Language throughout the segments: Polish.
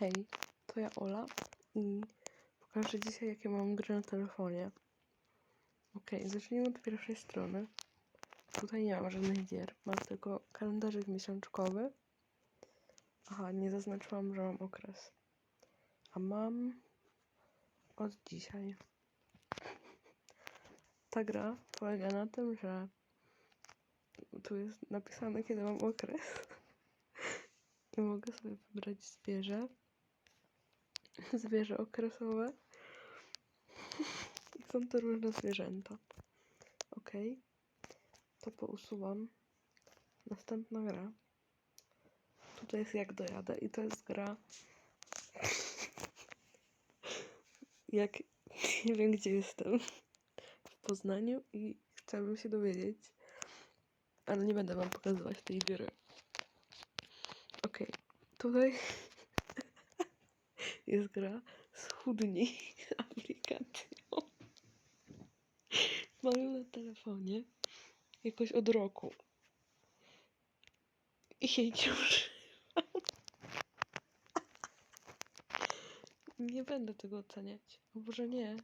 Hej, to ja Ola i pokażę dzisiaj jakie mam gry na telefonie. Okej, zacznijmy od pierwszej strony. Tutaj nie mam żadnych gier, mam tylko kalendarzyk miesiączkowy. Aha, nie zaznaczyłam, że mam okres. A mam od dzisiaj. Ta gra polega na tym, że tu jest napisane, kiedy mam okres. I mogę sobie wybrać zwierzę. Zwierzę okresowe. I są to różne zwierzęta. Ok. To pousuwam. Następna gra. Tutaj jest jak dojadę i to jest gra. Jak nie wiem gdzie jestem. W Poznaniu i chciałabym się dowiedzieć. Ale nie będę wam pokazywać tej gry. Okej, tutaj jest gra Schudnij aplikacją. Mam na telefonie jakoś od roku. I jej używam. Nie będę tego oceniać. O Boże, nie.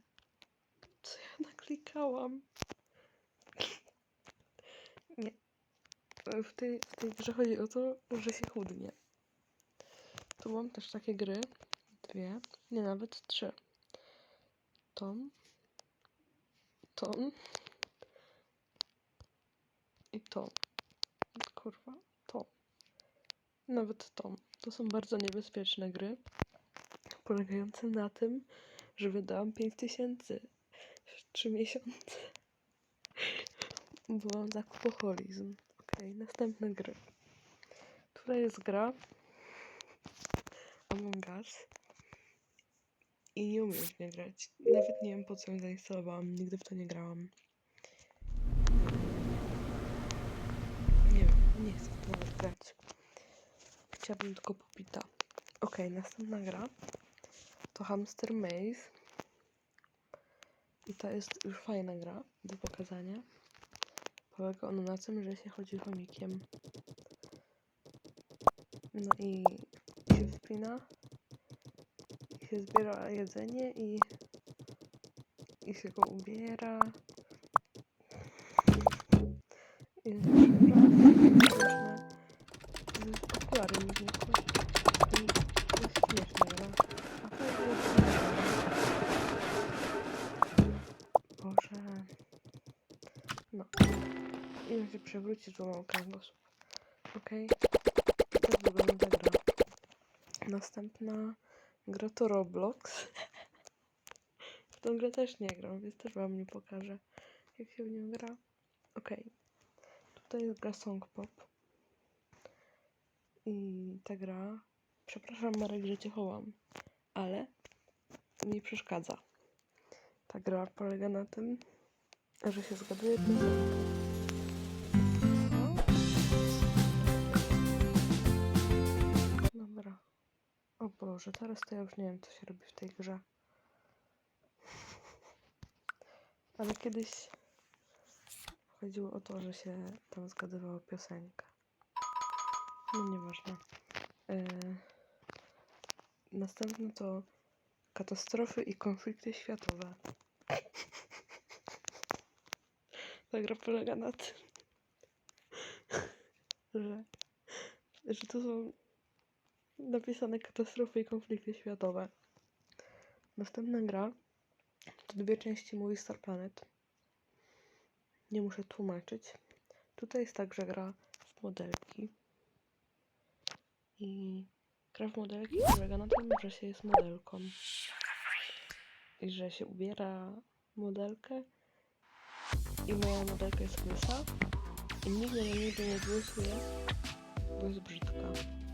Co ja naklikałam? Nie. W tej, w tej grze chodzi o to, że się chudnie. Tu mam też takie gry. Dwie, nie nawet trzy. Tom, Tom i Tom. Kurwa, Tom. Nawet Tom. To są bardzo niebezpieczne gry, polegające na tym, że wydałam 5000 w 3 miesiące. Bo mam zakupoholizm. Okej, następne gry. Tutaj jest gra Among Us. I nie umiem w nie grać. Nawet nie wiem po co ją zainstalowałam. Nigdy w to nie grałam. Nie wiem, nie chcę w to grać. Chciałabym tylko popita. Okej, następna gra to Hamster Maze. I to jest już fajna gra do pokazania. Polega ona na tym, że się chodzi chomikiem. No i się wspina się zbiera jedzenie i, i się go ubiera. I. I jest śmieszna gra. A to jest. No. I się przewróci, to mam kręgosłup. Okej. Tak wygląda gra. Następna gra to Roblox. Tą grę też nie gram, więc też wam nie pokażę, jak się w nią gra. Okej. Tutaj jest gra Song Pop. I ta gra... Przepraszam Marek, że cię chołam, ale mi przeszkadza. Ta gra polega na tym, że się zgaduje piosenkę. O Boże, teraz to ja już nie wiem, co się robi w tej grze. Ale kiedyś chodziło o to, że się tam zgadywało piosenkę. No nieważne. Yy, następne to katastrofy i konflikty światowe. Ta gra polega na tym, że, że to są napisane katastrofy i konflikty światowe. Następna gra to dwie części Movie Star Planet. Nie muszę tłumaczyć. Tutaj jest także gra w modelki. I gra w modelki polega na tym, że się jest modelką. I że się ubiera modelkę. I moja modelka jest łysa. I nikt na nigdy nie głosuje, bo jest brzydka.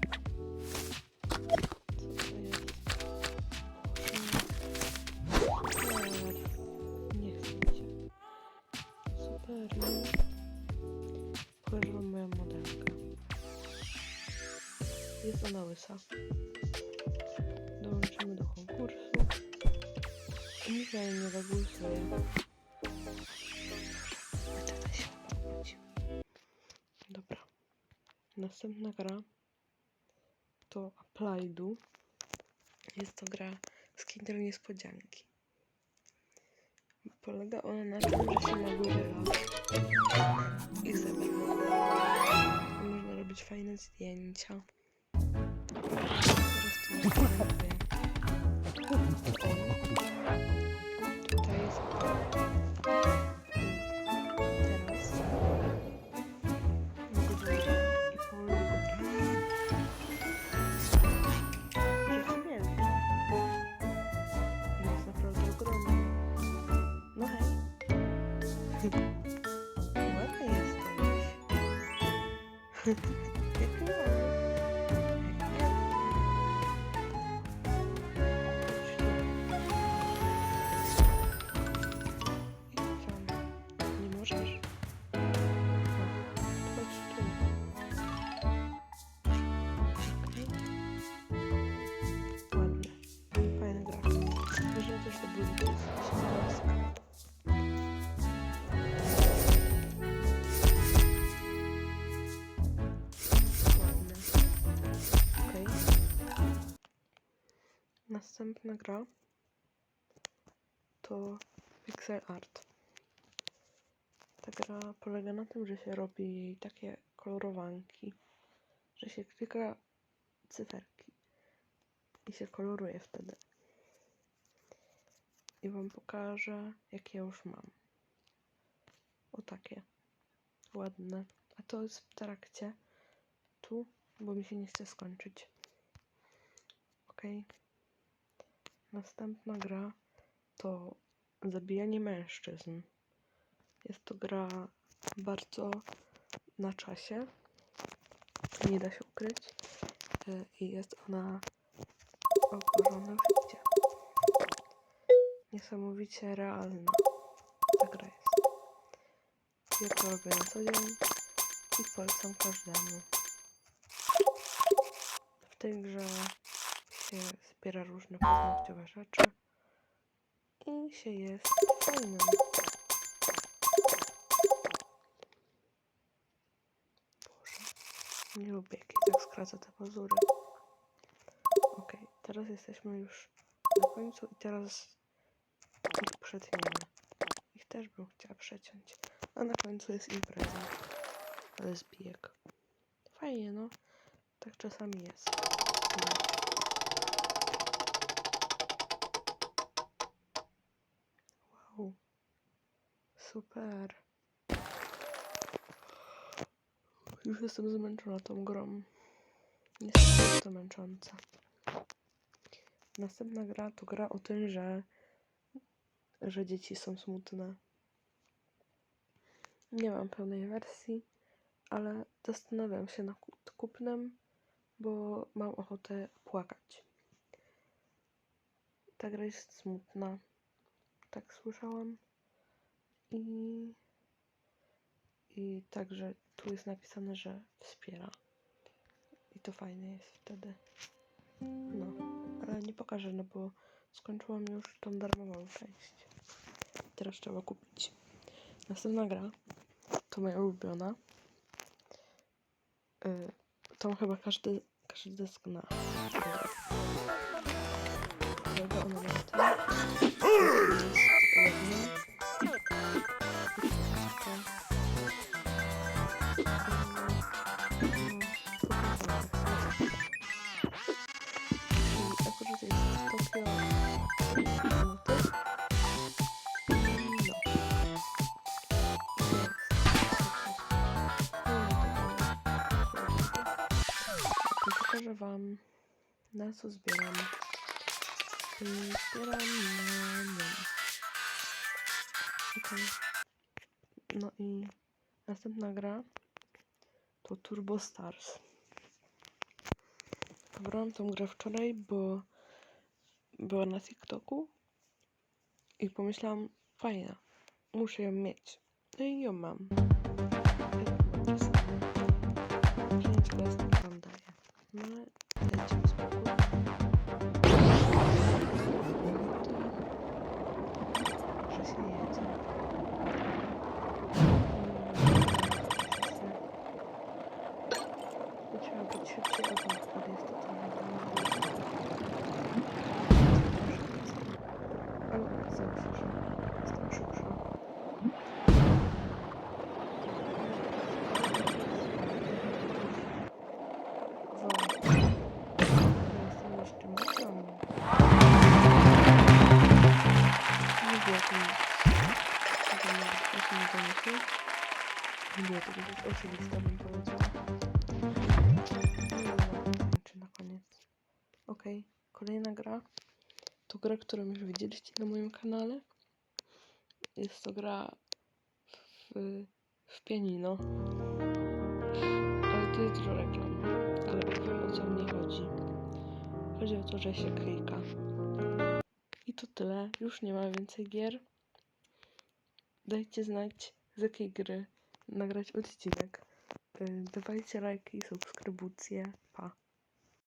Jest? Ona łysa. Dołączymy do konkursu. I nie zagłosuje. Wtedy się. Dobra. Następna gra to Applidu. Jest to gra z Kinder Niespodzianki. Polega ona na tym, że się ma i zebra. Można robić fajne zdjęcia. Teraz tu Merci. Następna gra to pixel art. Ta gra polega na tym, że się robi takie kolorowanki, że się klika cyferki i się koloruje wtedy. I wam pokażę, jakie ja już mam. O takie. Ładne. A to jest w trakcie. Tu, bo mi się nie chce skończyć. Ok. Następna gra to zabijanie mężczyzn. Jest to gra bardzo na czasie. Nie da się ukryć. Y, I jest ona oporzona w życie. Niesamowicie realna. Ta gra jest. Ja to robię na co dzień i polecam każdemu. W tej grze się zbiera różne paznokciowe rzeczy i się jest fajnym. Boże, nie lubię jak tak skraca te pazury. Ok, teraz jesteśmy już na końcu i teraz ich przetniemy. Ich też bym chciała przeciąć. A na końcu jest impreza. Ale zbijek. Fajnie, no. Tak czasami jest. No. Wow. Super. Już jestem zmęczona tą grą. Jest to męczące. Następna gra to gra o tym, że, że dzieci są smutne. Nie mam pełnej wersji, ale zastanawiam się nad kup- kupnem, bo mam ochotę płakać. Ta gra jest smutna. Tak słyszałam. I, I także tu jest napisane, że wspiera. I to fajne jest wtedy. No, ale nie pokażę, no bo skończyłam już tą darmową część. Teraz trzeba kupić. Następna gra to moja ulubiona. Y, tą chyba każdy, każdy zna. Polega ona na pokażę wam na co zbieram. Zbieram. No i następna gra to Turbo Stars. Pobrałam tą grę wczoraj, bo była na TikToku i pomyślałam, fajna, muszę ją mieć. No i ją mam. Чуть-чуть Gra, którą już widzieliście na moim kanale. Jest to gra w, w pianino. Ale to jest dużo reklam. Ale powiem o co mnie chodzi. Chodzi o to, że się klika. I to tyle. Już nie ma więcej gier. Dajcie znać z jakiej gry nagrać odcinek. Y, Dawajcie lajki, subskrybucje. Pa.